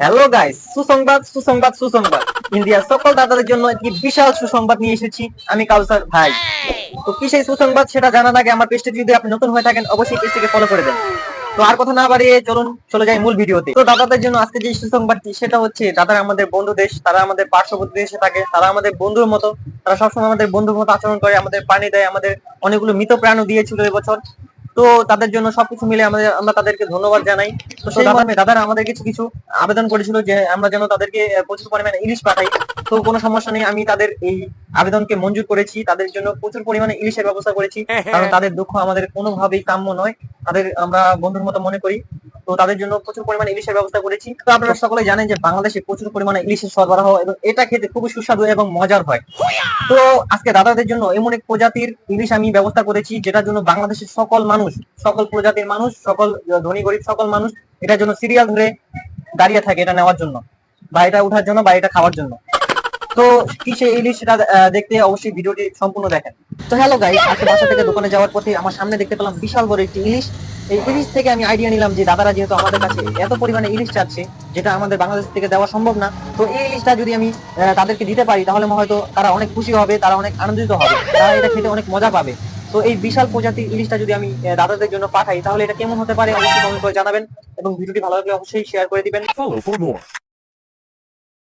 Hello guys সুসংবাদ সুসংবাদ সুসংবাদ। ইন্ডিয়ার সকল দাদাদের জন্য একটি বিশাল সুসংবাদ নিয়ে এসেছি আমি কাউসার ভাই। তো কি সেই সুসংবাদ, সেটা জানার আগে আমার পেজটি যদি আপনি নতুন হয়ে থাকেন, অবশ্যই পেজটিকে ফলো করে দেন তো আর কথা না বাড়িয়ে চলুন, চলে যাই মূল ভিডিওতে। তো দাদাদের জন্য আজকে যে সুসংবাদটি, সেটা হচ্ছে দাদারা আমাদের বন্ধু দেশ, তারা আমাদের পার্শ্ববর্তী দেশে থাকে, তারা আমাদের বন্ধুর মতো, তারা সবসময় আমাদের বন্ধুর মতো আচরণ করে, আমাদের পানি দেয়, আমাদের অনেকগুলো মৃত প্রাণও দিয়েছিল এবছর তো তাদের জন্য সবকিছু মিলে আমাদের আমরা তাদেরকে ধন্যবাদ জানাই। তো সেই মর্মে দাদারা আমাদের কিছু কিছু আবেদন করেছিল যে আমরা যেন তাদেরকে প্রচুর পরিমাণে ইলিশ পাঠাই। তো কোনো সমস্যা নেই আমি তাদের এই আবেদনকে মঞ্জুর করেছি। তাদের জন্য প্রচুর পরিমাণে ইলিশের ব্যবস্থা করেছি। কারণ তাদের দুঃখ আমাদের কোনোভাবেই কাম্য নয়। তাদের আমরা বন্ধুর মতো মনে করি। তো তাদের জন্য প্রচুর পরিমাণে ইলিশের ব্যবস্থা করেছি। তো আপনারা সকলে জানেন যে বাংলাদেশে প্রচুর পরিমাণে ইলিশের সরবরাহ এবং এটা খেতে খুবই সুস্বাদু এবং মজার হয়। তো আজকে দাদাদের জন্য এমন এক প্রজাতির ইলিশ আমি ব্যবস্থা করেছি, যেটার জন্য বাংলাদেশের সকল মানুষ, সকল প্রজাতির মানুষ, সকল ধনী গরিব সকল মানুষ এটার জন্য সিরিয়াল ধরে দাঁড়িয়ে থাকে এটা নেওয়ার জন্য বা এটা ওঠার জন্য বা এটা খাওয়ার জন্য। তো কি সেই ইলিশ সেটা দেখতে অবশ্যই ভিডিওটি সম্পূর্ণ দেখেন। তো হ্যালো গাই আজকে বাসা থেকে দোকানে যাওয়ার পথে আমার সামনে দেখতে পেলাম বিশাল বড় একটি ইলিশ। এই ইলিশ থেকে আমি আইডিয়া নিলাম যে দাদারা যেহেতু আমাদের কাছে এত পরিমাণে ইলিশ চাচ্ছে, যেটা আমাদের বাংলাদেশ থেকে দেওয়া সম্ভব না, তো এই ইলিশটা যদি আমি তাদেরকে দিতে পারি, তাহলে হয়তো তারা অনেক খুশি হবে, তারা অনেক আনন্দিত হবে, তারা এটা খেতে অনেক মজা পাবে তো এই বিশাল প্রজাতির ইলিশটা যদি আমি দাদাদের জন্য পাঠাই, তাহলে এটা কেমন হতে পারে, অবশ্যই কমেন্ট করে জানাবেন, এবং ভিডিওটি ভালো লাগলে অবশ্যই শেয়ার করে দিবেন.